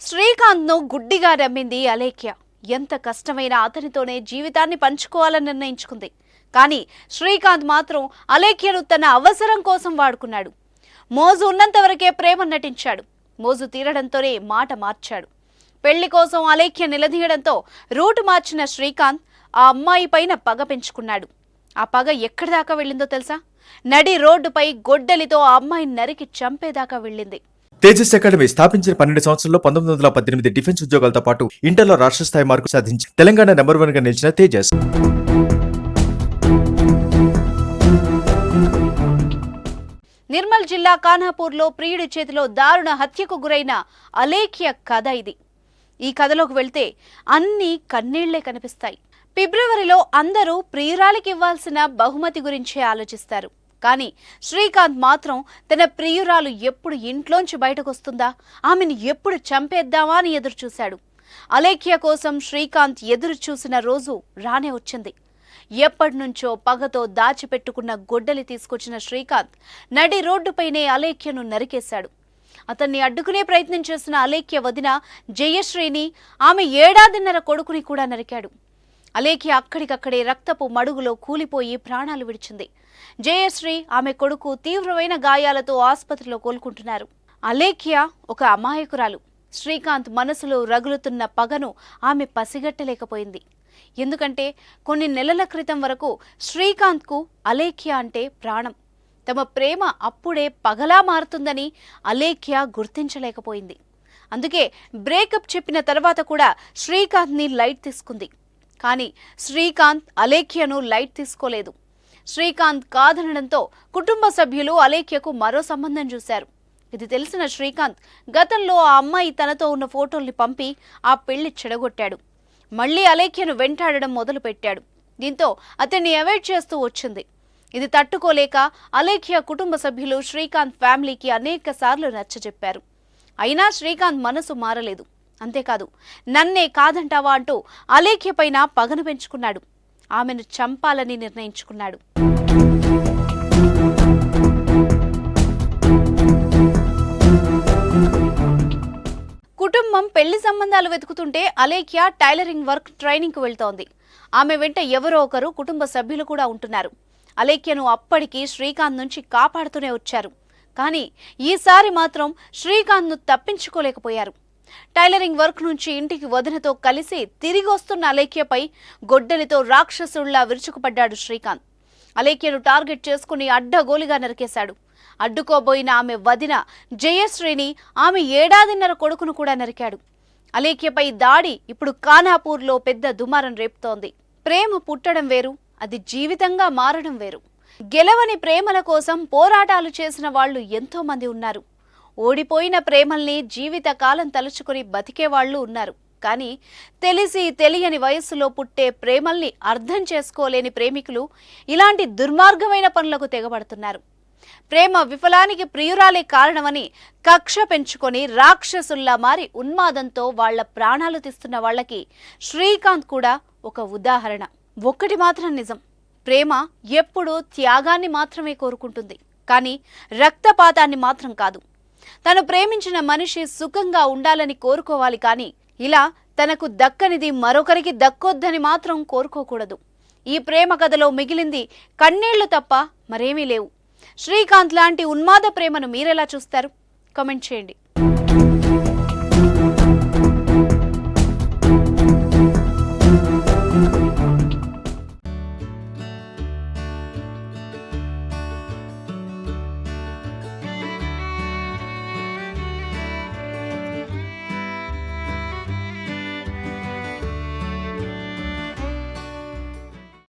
శ్రీకాంత్ను గుడ్డిగా నమ్మింది అలేఖ్య. ఎంత కష్టమైన అతనితోనే జీవితాన్ని పంచుకోవాలని నిర్ణయించుకుంది. కానీ శ్రీకాంత్ మాత్రం అలేఖ్యను తన అవసరం కోసం వాడుకున్నాడు. మోజు ఉన్నంత వరకే ప్రేమ నటించాడు. మోజు తీరడంతోనే మాట మార్చాడు. పెళ్ళి కోసం అలేఖ్య నిలదీయడంతో రూటు మార్చిన శ్రీకాంత్ ఆ అమ్మాయి పైన పగ పెంచుకున్నాడు. ఆ పగ ఎక్కడి దాకా వెళ్ళిందో తెలుసా? నడి రోడ్డుపై గొడ్డలితో ఆ అమ్మాయిని నరికి చంపేదాకా వెళ్ళింది. తేజస్ అకాడమీ స్థాపించిన పన్నెండు సంవత్సరంలో పంతొమ్మిది వందల పద్దెనిమిది డిఫెన్స్ ఉద్యోగాలతో పాటు ఇంటర్లో రాష్ట్ర స్థాయి మార్కు సాధించి తెలంగాణ నెంబర్ వన్గా నిలిచిన తేజస్. నిర్మల్ జిల్లా కానాపూర్లో ప్రియుడి చేతిలో దారుణ హత్యకు గురైన అలేఖ్య కథ ఇది. ఈ కథలోకి వెళ్తే అన్ని కన్నీళ్ళే కనిపిస్తాయి. ఫిబ్రవరిలో అందరూ ప్రియురాలికి ఇవ్వాల్సిన బహుమతి గురించే ఆలోచిస్తారు. కానీ శ్రీకాంత్ మాత్రం తన ప్రియురాలు ఎప్పుడు ఇంట్లోంచి బయటకొస్తుందా? ఆమెను ఎప్పుడు చంపేద్దామా అని ఎదురుచూశాడు. అలేఖ్య కోసం శ్రీకాంత్ ఎదురు చూసిన రోజు రానే వచ్చింది. ఎప్పటినుంచో పగతో దాచిపెట్టుకున్న గొడ్డలి తీసుకొచ్చిన శ్రీకాంత్ నడి రోడ్డుపైనే అలేఖ్యను నరికేశాడు. అతన్ని అడ్డుకునే ప్రయత్నం చేసిన అలేఖ్య వదిన జయశ్రీని ఆమె ఏడాదిన్నర కొడుకుని కూడా నరికాడు. అలేఖ్య అక్కడికక్కడే రక్తపు మడుగులో కూలిపోయి ప్రాణాలు విడిచింది. జయశ్రీ ఆమె కొడుకు తీవ్రమైన గాయాలతో ఆసుపత్రిలో కోలుకుంటున్నారు. అలేఖ్య ఒక అమాయకురాలు. శ్రీకాంత్ మనసులో రగులుతున్న పగను ఆమె పసిగట్టలేకపోయింది. ఎందుకంటే కొన్ని నెలల క్రితం వరకు శ్రీకాంత్కు అలేఖ్య అంటే ప్రాణం. తమ ప్రేమ అప్పుడే పగలా మారుతుందని అలేఖ్య గుర్తించలేకపోయింది. అందుకే బ్రేకప్ చెప్పిన తర్వాత కూడా శ్రీకాంత్ని లైట్ తీసుకుంది. కానీ శ్రీకాంత్ అలేఖ్యను లైట్ తీసుకోలేదు. శ్రీకాంత్ కాదనడంతో కుటుంబ సభ్యులు అలేఖ్యకు మరో సంబంధం చూశారు. ఇది తెలిసిన శ్రీకాంత్ గతంలో ఆ అమ్మాయి తనతో ఉన్న ఫోటోల్ని పంపి ఆ పెళ్ళి చెడగొట్టాడు. మళ్ళీ అలేఖ్యను వెంటాడడం మొదలుపెట్టాడు. దీంతో అతన్ని అవాయిడ్ చేస్తూ వచ్చింది. ఇది తట్టుకోలేక అలేఖ్య కుటుంబ సభ్యులు శ్రీకాంత్ ఫ్యామిలీకి అనేక సార్లు నచ్చజెప్పారు. అయినా శ్రీకాంత్ మనసు మారలేదు. అంతేకాదు నన్నే కాదంటావా అంటూ అలేఖ్య పైన పగను పెంచుకున్నాడు. ఆమెను చంపాలని నిర్ణయించుకున్నాడు. కుటుంబం పెళ్ళి సంబంధాలు వెతుకుతుంటే అలేఖ్య టైలరింగ్ వర్క్ ట్రైనింగ్కు వెళ్తోంది. ఆమె వెంట ఎవరో ఒకరు కుటుంబ సభ్యులు కూడా ఉంటున్నారు. అలేఖ్యను అప్పటికి శ్రీకాంత్ నుంచి కాపాడుతూనే వచ్చారు. కానీ ఈసారి మాత్రం శ్రీకాంత్ను తప్పించుకోలేకపోయారు. టైలరింగ్ వర్క్ నుంచి ఇంటికి వదినతో కలిసి తిరిగి వస్తున్న అలేఖ్యపై గొడ్డలితో రాక్షసుల్లా విరుచుకుపడ్డాడు శ్రీకాంత్. అలేఖ్యను టార్గెట్ చేసుకుని అడ్డగోలిగా నరికేశాడు. అడ్డుకోబోయిన ఆమె వదిన జయశ్రీని ఆమె ఏడాదిన్నర కొడుకును కూడా నరికాడు. అలేఖ్యపై దాడి ఇప్పుడు కానాపూర్లో పెద్ద దుమారం రేపుతోంది. ప్రేమ పుట్టడం వేరు అది జీవితంగా మారడం వేరు. గెలవని ప్రేమల కోసం పోరాటాలు చేసిన వాళ్ళు ఎంతో మంది ఉన్నారు. ఓడిపోయిన ప్రేమల్ని జీవితకాలం తలుచుకుని బతికే వాళ్ళు ఉన్నారు. కానీ తెలిసి తెలియని వయస్సులో పుట్టే ప్రేమల్ని అర్థం చేసుకోలేని ప్రేమికులు ఇలాంటి దుర్మార్గమైన పనులకు తెగబడుతున్నారు. ప్రేమ విఫలానికి ప్రియురాలే కారణమని కక్ష పెంచుకొని రాక్షసుల్లా మారి ఉన్మాదంతో వాళ్ళ ప్రాణాలు తీస్తున్న వాళ్ళకి శ్రీకాంత్ కూడా ఒక ఉదాహరణ. ఒక్కటి మాత్రం నిజం. ప్రేమ ఎప్పుడూ త్యాగాన్ని మాత్రమే కోరుకుంటుంది. కానీ రక్తపాతాన్ని మాత్రం కాదు. తను ప్రేమించిన మనిషి సుఖంగా ఉండాలని కోరుకోవాలి కానీ ఇలా తనకు దక్కనిది మరొకరికి దక్కొద్దని మాత్రం కోరుకోకూడదు. ఈ ప్రేమ కథలో మిగిలింది కన్నీళ్ళు తప్ప మరేమీ లేవు. శ్రీకాంత్ లాంటి ఉన్మాద ప్రేమను మీరెలా చూస్తారు? కామెంట్ చేయండి.